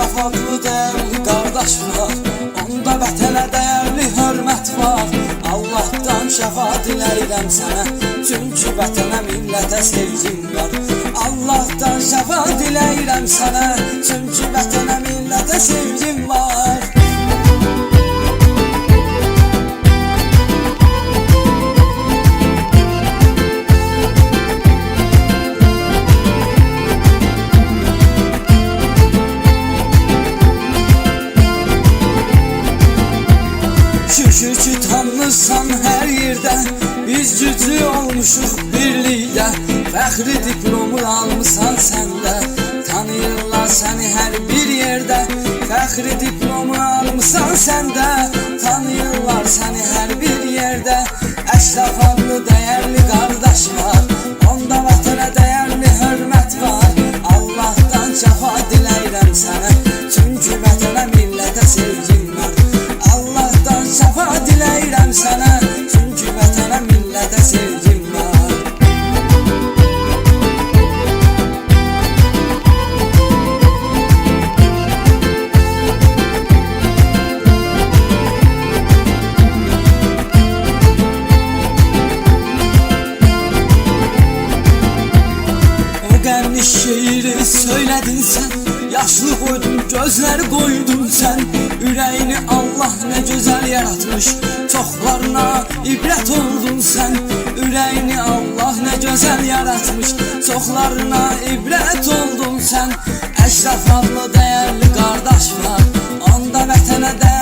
mükafatlıdır qardaşlar Onda vətənə dəyərli hörmət var. Allahdan şəfa dilərəm sənə Çünki vətənə millətə sevgim var. Allahdan şəfa diləyirəm sənə Çünki Şükür ki tanınırsan hər yerdə Biz güclü olmuşuq birlikdə Fəxri diplomu almısan səndə Tanıyırlar səni hər bir yerdə Fəxri diplomu almısan səndə Tanıyırlar səni hər bir yerdə Əşraf adlı dəyərli qardaş var. Onda vətənə dəyərli hörmət var. Allahdan şəfa diləyirəm sənə O qəmli şeiri söylədin sən Yaşlı qoydun, gözləri qoydun sən Ürəyini Allah nə gözəl yaratmış. Çoxlarına ibrət oldun sən Ürəyini Allah nə gözəl yaratmış. Çoxlarına ibrət oldun sən Əşraf adlı dəyərli qardaş var. Onda vətənə dəyərli